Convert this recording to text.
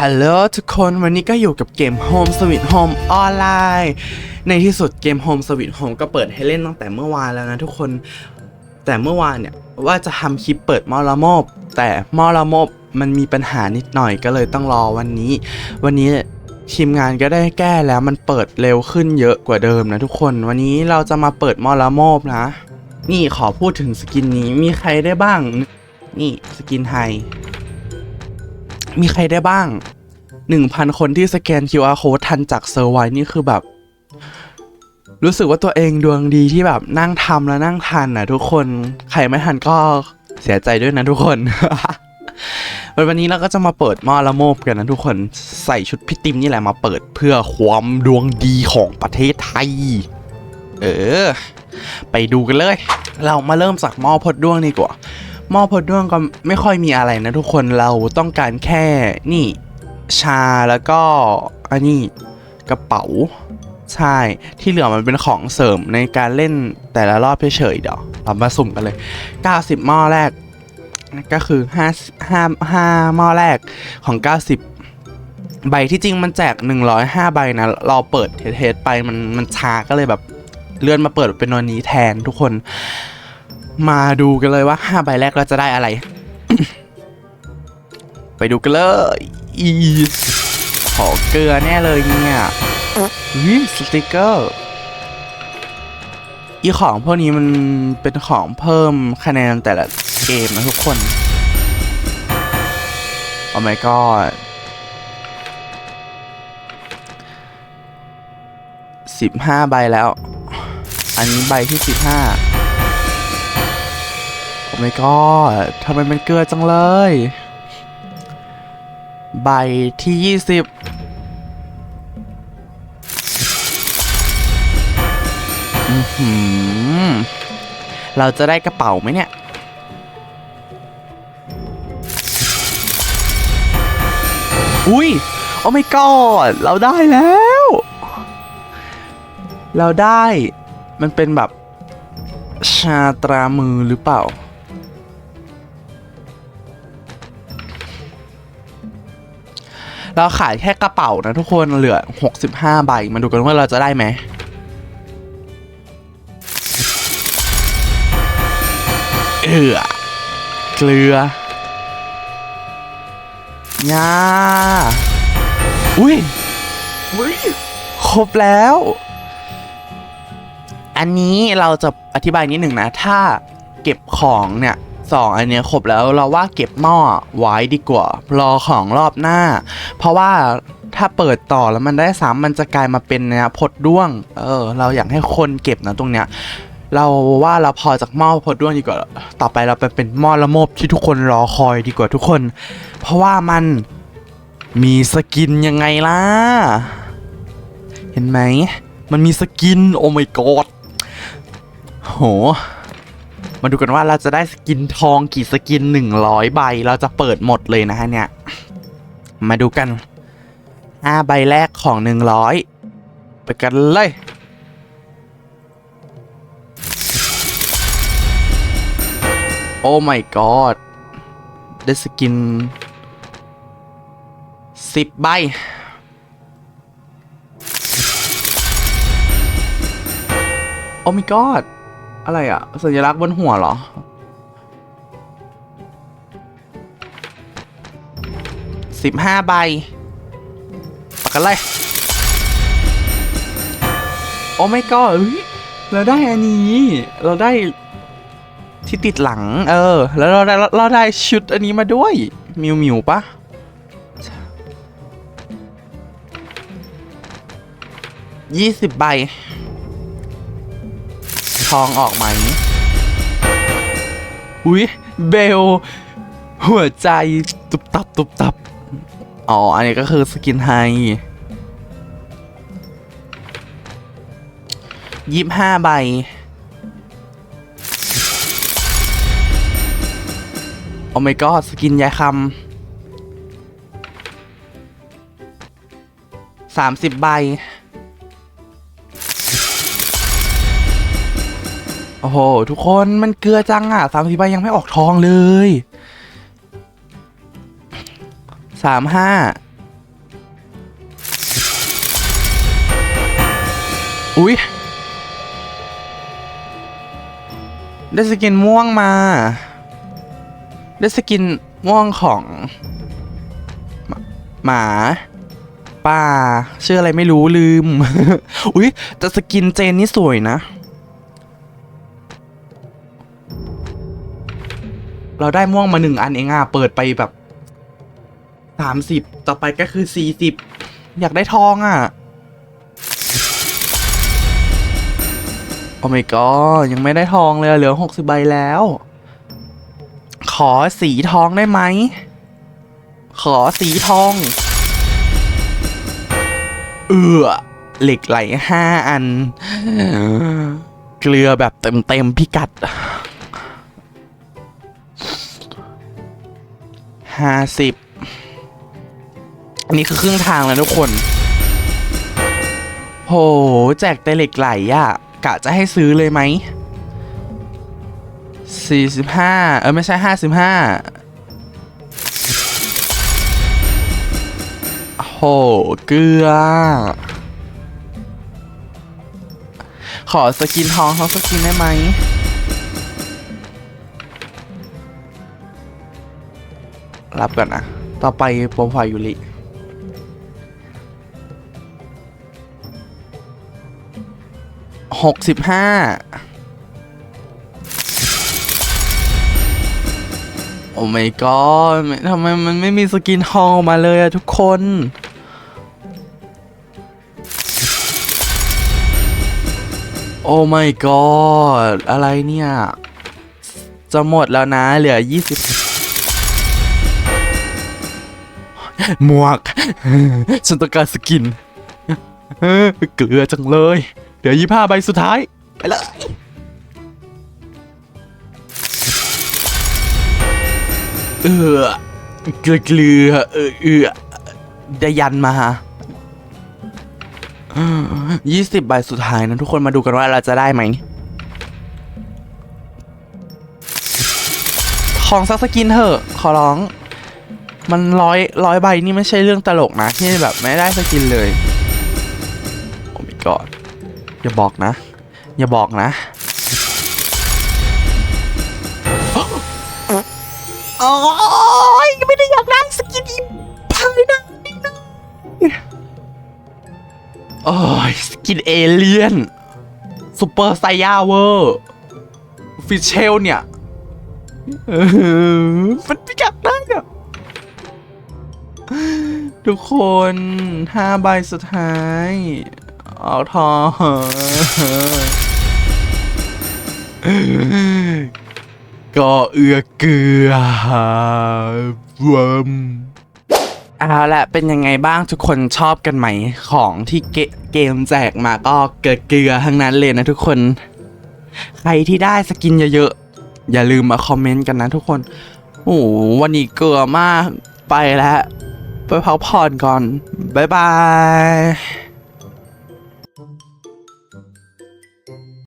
ฮัลโหลทุกคนวันนี้ก็อยู่กับเกม Home Sweet Home ออนไลน์ ในที่สุดเกม Home Sweet Home ก็เปิดให้เล่นตั้งแต่เมื่อวานแล้วนะทุกคน แต่เมื่อวานเนี่ยว่าจะทำคลิปเปิดมอละโมบ แต่มอละโมบมันมีปัญหานิดหน่อยก็เลยต้องรอวันนี้ วันนี้ทีมงานก็ได้แก้แล้วมันเปิดเร็วขึ้นเยอะกว่าเดิมนะทุกคน วันนี้เราจะมาเปิดมอละโมบนะ นี่ขอพูดถึงสกินนี้มีใครได้บ้าง นี่สกินไทย มีใครได้บ้าง 1,000 คนที่สแกน QR code ทันจากเซอร์ไวนี่คือแบบ รู้สึกว่าตัวเองดวงดีที่แบบนั่งทำแล้วนั่งทันนะทุกคนใครไม่ทันก็เสียใจด้วยนะทุกคนวันนี้เราก็จะมาเปิดหม้อละโมบกันนะทุกคนใส่ชุดพี่ติมนี่แหละมาเปิดเพื่อความดวงดีของประเทศไทย เออ ไปดูกันเลย เรามาเริ่มจากหม้อพดดวงดีกว่า หม้อพดด้วงก็ไม่ค่อยมีอะไรนะทุกคนเราต้องการแค่นี่ชาแล้วก็อันนี้กระเป๋า ใช่ที่เหลือมันเป็นของเสริมในการเล่นแต่ละรอบเฉยๆเดี๋ยวเรามาสุ่มกันเลย 90 หม้อแรก ก็คือ5 5 5หม้อแรกของ 90 ใบที่จริงมันแจก 105 ใบนะเราเปิดเทสไปมันมันช้าก็เลยแบบเลื่อนมาเปิดเป็นวันนี้แทนทุกคน มาดูกันเลยว่า5ใบแรกเราจะได้อะไร ไปดูกันเลยอีขอเกลือแน่เลยเนี่ยวิสติกเกอร์อีของพวกนี้มันเป็นของเพิ่มคะแนนแต่ละเกมนะทุกคนโอ้ my god สิบห้าใบแล้ว อันนี้ใบที่สิบห้า โอ้ my god ทำไมมันเกลือจังเลย ใบที่ยี่สิบอือหือเราจะได้กระเป๋าไหมเนี่ย อุ้ย โอ้ my god เราได้แล้ว เราได้ มันเป็นแบบ ชาตรามือหรือเปล่า เราขายแค่กระเป๋านะทุกคนเหลือ 65 ใบ มาดูกันว่าเราจะได้ไหมเอือเกลือยาอุ้ยอุ้ยครบแล้ว อันนี้เราจะอธิบายนิดหนึ่งนะ ถ้าเก็บของเนี่ย สองอันเนี้ยครบแล้วเราว่าเก็บหม้อไว้ดีกว่า รอของรอบหน้า เพราะว่าถ้าเปิดต่อแล้วมันได้ซ้ำมันจะกลายมาเป็นเนี่ยพดด้วง เออ เราอยากให้คนเก็บนะตรงเนี้ย เราว่าเราพอจากหม้อพดด้วงดีกว่า ต่อไปเราไปเป็นหม้อละโมบที่ทุกคนรอคอยดีกว่าทุกคน เพราะว่ามันมีสกินยังไงล่ะ เห็นไหม มันมีสกิน โอ้ my god โห มาดูกันว่าเราจะได้สกินทองกี่สกิน 100 ใบ เราจะเปิดหมดเลยนะฮะเนี่ย มาดูกัน 5 ใบแรกของ 100 ไปกันเลยโอ้ my god ได้สกิน10ใบ โอ้ my god อะไรอะสัญลักษณ์บนหัวเหรอ สิบห้าใบปักกันเลยโอ้ my god เฮ้ยเราได้อันนี้ เราได้ที่ติดหลัง เออ แล้วเราได้เราได้ชุดอันนี้มาด้วย มิวมิวปะยี่สิบใบ องออกไหม อุ้ยเบล หัวใจ ตุบตับ ตุบตับ อ๋อ อันนี้ก็คือสกินไฮยี่ห้าใบ โอ้ my god สกินยายคำสามสิบใบ โอ้โห ทุกคนมันเกลือจังอะสามสี่ใบยังไม่ออกทองเลยสามห้าอุ้ยได้สกินม่วงมา ได้สกินม่วงของ หมาป่าชื่ออะไรไม่รู้ลืม อุ้ยแต่สกินเจนนี่สวยนะ เราได้ม่วงมาหนึ่งอันเองอะเปิดไปแบบสามสิบต่อไปก็คือสี่สิบอยากได้ทองอะ โอ้ my god ยังไม่ได้ทองเลยเหลือหกสิบใบแล้ว ขอสีทองได้ไหม ขอสีทอง เอือเหล็กไหลห้าอัน เกลือแบบเต็มเต็มพิกัด ห้าสิบอันนี้คือครึ่งทางแล้วทุกคน โห แจกแต่เล็กไหลอะกะจะให้ซื้อเลยไหมสี่สิบห้าเออไม่ใช่ห้าสิบห้าโห เกลือ ขอสกินทองเขาสกินได้ไหม รับก่อนนะ ต่อไปโปรไฟล์ยูริหกสิบห้าโอ้ไม่ทำไมมันไม่มีสกินทองออกมาเลยอะทุกคน โอ้ my god อะไรเนี่ย จะหมดแล้วนะเหลือ 20 หมวก ฉันต้องการสกินเกลือจังเลย เดี๋ยวยี่ห้าใบสุดท้าย ไปเลยเออเกลือเกลือเออเออได้ยันมายี่สิบใบสุดท้ายนะทุกคนมาดูกันว่าเราจะได้ไหมของซักสกินเถอะ ขอร้อง มันร้อยร้อยใบนี่ไม่ใช่เรื่องตลกนะที่แบบไม่ได้สกินเลย โอ้ my god อย่าบอกนะ อย่าบอกนะโอ้ยไม่ได้อยากได้สกินอีภายนะโอ้ยสกินเอเลียนซูเปอร์ไซยาเวอร์ ฟิชเชลเนี่ยเออมันไม่อยากได้อะ ทุกคนห้าใบสุดท้ายเอาทองก็เอือเกลือวมเอาละเป็นยังไงบ้างทุกคนชอบกันไหมของที่เกมแจกมาก็เกลือเกลือทั้งนั้นเลยนะทุกคน ใครที่ได้สกินเยอะๆ อย่าลืมมาคอมเมนต์กันนะทุกคน โอ้วันนี้เกลือมากไปแล้ว ไปพักผ่อนก่อน บ๊ายบาย